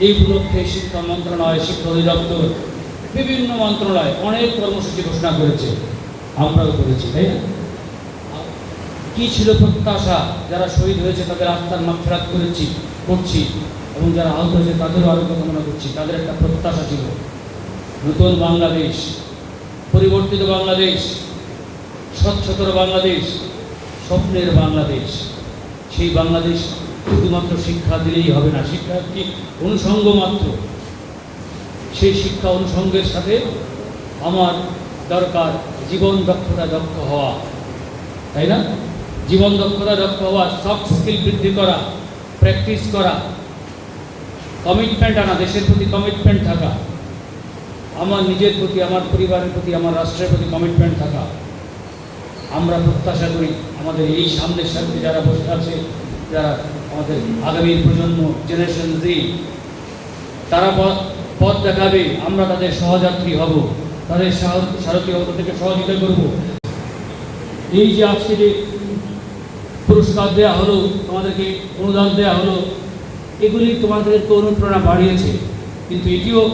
এই উপলক্ষে শিক্ষা মন্ত্রণালয়, শিক্ষা অধিদপ্তর, বিভিন্ন মন্ত্রণালয় অনেক কর্মসূচি ঘোষণা করেছে। আমরাও করেছি, তাই না? কি ছিল প্রত্যাশা? যারা শহীদ হয়েছে তাদের আত্মার মাফরাত করেছি, করছি এবং যারা আহত হয়েছে তাদেরও আরোগ্য কামনা করছি। তাদের একটা প্রত্যাশা ছিল। নতুন বাংলাদেশ, পরিবর্তিত বাংলাদেশ, স্বচ্ছতর বাংলাদেশ, স্বপ্নের বাংলাদেশ। সেই বাংলাদেশ শুধুমাত্র শিক্ষা দিলেই হবে না শিক্ষা একটি অনুষঙ্গ মাত্র? সেই শিক্ষা অনুষঙ্গের সাথে আমার দরকার জীবন দক্ষতা দক্ষ হওয়া, তাই না? জীবন দক্ষতা দক্ষ হওয়া সফট স্কিল বৃদ্ধি করা প্র্যাকটিস করা কমিটমেন্ট আনা, দেশের প্রতি কমিটমেন্ট থাকা, আমার নিজের প্রতি, আমার পরিবারের প্রতি, আমার রাষ্ট্রের প্রতি কমিটমেন্ট থাকা। আমরা প্রত্যাশা করি আমাদের এই সামনের সাথে যারা বসে আছে, যারা আমাদের আগামী প্রজন্ম জেনারেশন জি তারা পথ- দেখাবে, আমরা তাদের সহযাত্রী হব। তাদের সারথী হব, তাদেরকে সহযোগিতা করব। এই যে আজকে যে পুরস্কার দেওয়া হলো, তোমাদেরকে অনুদান দেওয়া হলো, এগুলি তোমাদেরকে অনুপ্রেরণা বাড়িয়েছে। কিন্তু এটিও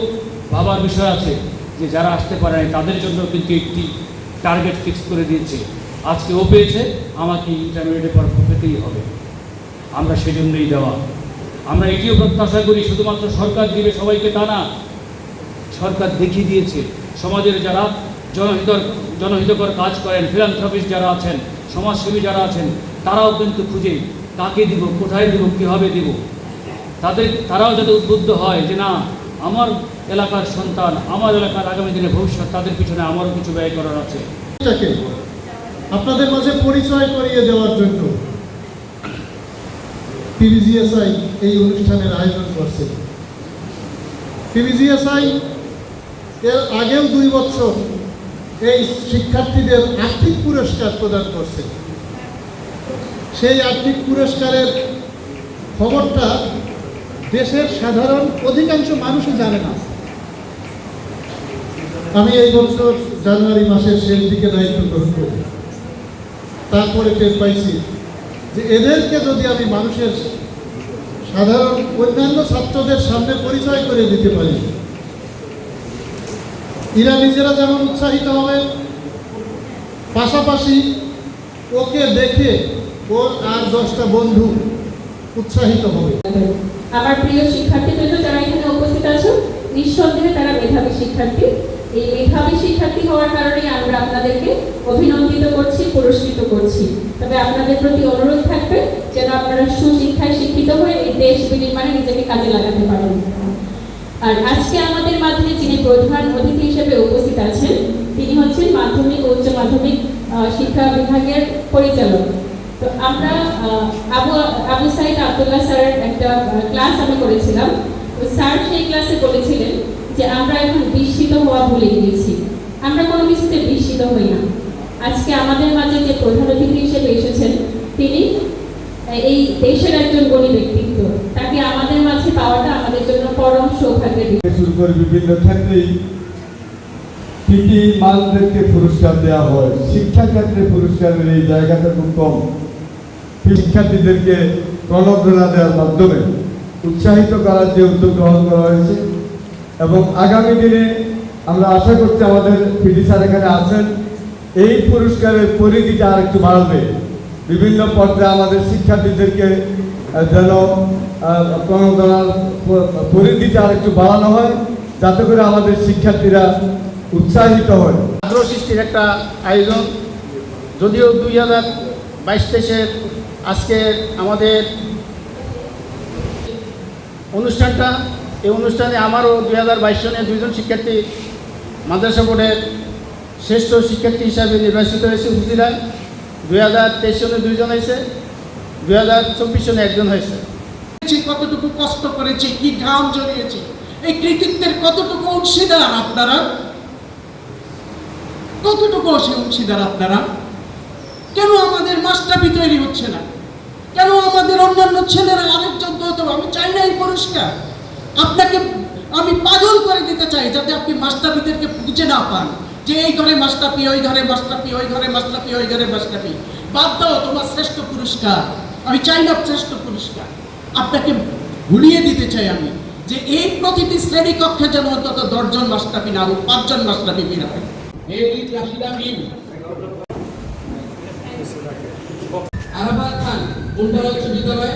ভাবার বিষয় আছে যে যারা আসতে পারে তাদের জন্য কিন্তু একটি টার্গেট ফিক্স করে দিয়েছে। আজকে ও পেয়েছে, আমাকে ইন্টারমিডিয়েটে পরীক্ষা পেতেই হবে। আমরা সেজন্যই দেওয়া। আমরা এটিও প্রত্যাশা করি, শুধুমাত্র সরকার দিবে সবাইকে তা না। সরকার দেখিয়ে দিয়েছে, সমাজের যারা জনহিতর, জনহিতকর কাজ করেন ফিলান্থ্রপিস্ট যারা আছেন, সমাজসেবী যারা আছেন, তারাও কিন্তু খুঁজে কাকে দিব, কোথায় দিব, কীভাবে দিব। তাদের, তারাও যাতে উদ্বুদ্ধ হয় যে না, আমার এলাকার সন্তান, আমার এলাকার আগামী দিনে ভবিষ্যৎ, তাদের পিছনে আমারও কিছু ব্যয় করার আছে। আপনাদের মাঝে পরিচয় করিয়ে দেওয়ার জন্য পিবিজিএসআই এই অনুষ্ঠানের আয়োজন করছে। পিবিজিএসআই এর আগেও দুই বছর এই শিক্ষার্থীদের আর্থিক পুরস্কার প্রদান করছে। সেই আর্থিক পুরস্কারের খবরটা দেশের সাধারণ অধিকাংশ মানুষই জানে না। আমি এই বছর জানুয়ারি মাসের শেষ দিকে দায়িত্ব গ্রহণ করি। তারপরে টের পাইছি যে এদেরকে যদি আমি মানুষের সাধারণ অন্যান্য ছাত্রদের সামনে পরিচয় করে দিতে পারি। এরা নিজেরা যেমন উৎসাহিত হবে, পাশাপাশি ওকে দেখে ওর আর দশটা বন্ধু উৎসাহিত হবে। আমার প্রিয় শিক্ষার্থীবৃন্দ যারা এখানে উপস্থিত আছো, নিঃসন্দেহে তারা মেধাবী শিক্ষার্থী। এই মেধাবী শিক্ষার্থী হওয়ার কারণেই আমরা আপনাদেরকে অভিনন্দিত করছি, পুরস্কৃত করছি। তবে আপনাদের প্রতি অনুরোধ থাকবে যেন আপনারা সুশিক্ষায় শিক্ষিত হয়ে এই দেশ বিনির্মাণে নিজেকে কাজে লাগাতে পারেন। আর আজকে আমাদের মাধ্যমে যিনি প্রধান অতিথি হিসেবে উপস্থিত আছেন, তিনি হচ্ছেন মাধ্যমিক ও উচ্চ মাধ্যমিক শিক্ষা বিভাগের পরিচালক। তো আমরা আবু আবু সাইদ আব্দুল্লাহ স্যারের একটা ক্লাস আমি করেছিলাম। তো স্যার সেই ক্লাসে বলেছিলেন যে আমরা এখন বিস্মিত হওয়া ভুলে গিয়েছি। আমরা কোনো কিছুতে বিস্মিত হই না। আজকে আমাদের মাঝে যে প্রধান অতিথি হিসেবে এসেছেন, তিনি এই দেশের একজন গণী ব্যক্তিত্ব। তাকে আমাদের মাঝে পাওয়াটা আমাদের জন্য পরম সৌভাগ্যের বিভিন্ন ক্ষেত্রেই কৃতি মালদেরকে পুরস্কার দেওয়া হয় শিক্ষা পুরস্কারের এই জায়গাটা খুব কম। শিক্ষার্থীদেরকে প্রণোদনা দেওয়ার মাধ্যমে উৎসাহিত করার যে উদ্যোগ গ্রহণ করা হয়েছে এবং আগামী দিনে আমরা আশা করছি আমাদের পিডি স্যার এখানে আছেন। এই পুরস্কারের পরিধিটা আর একটু বাড়বে। বিভিন্ন পর্যায়ে আমাদের শিক্ষার্থীদেরকে যেন প্রণোদনার পরিধিটা আর একটু বাড়ানো হয়, যাতে করে আমাদের শিক্ষার্থীরা উৎসাহিত হয়। আগ্রহ সৃষ্টির একটা আয়োজন। যদিও দুই হাজার বাইশ তেইশের আজকে আমাদের অনুষ্ঠানটা এই অনুষ্ঠানে আমারও দুই হাজার বাইশ সনে দুইজন শিক্ষার্থী মাদ্রাসা বোর্ডের শ্রেষ্ঠ শিক্ষার্থী হিসাবে নির্বাচিত হয়েছে হুজিরায় দুই হাজার তেইশ সনে দুইজন হয়েছে, দুই হাজার চব্বিশ সনে একজন হয়েছে। কতটুকু কষ্ট করেছি, কি ঘাম জড়িয়েছি, এই কৃতিত্বের কতটুকু অংশীদার আপনারা? কতটুকু অংশী- অংশীদার আপনারা? কেন আমাদের মাস্টারপি তৈরি হচ্ছে না? কেন আমাদের অন্যান্য ছেলেরা আরেকজন হতে আমি চাই না এই পুরস্কার। আপনাকে আমি পাগল করে দিতে চাই যাতে আপনি মাস্টারপিদেরকে বুঝে না পান যে এই ঘরে মাস্টারপি ওই ঘরে মাস্টারপি ওই ঘরে মাস্টারপি ওই ঘরে মাস্টারপি বাদ দাও তোমার শ্রেষ্ঠ পুরস্কার। আমি চাই না শ্রেষ্ঠ পুরস্কার। আপনাকে ভুলিয়ে দিতে চাই আমি যে এই প্রতিটি শ্রেণি কক্ষে যেন অন্তত দশজন মাস্টারপি না হোক, পাঁচজন মাস্টারপি বিনা হয় আরাফাত খান উল্টা বিদ্যালয়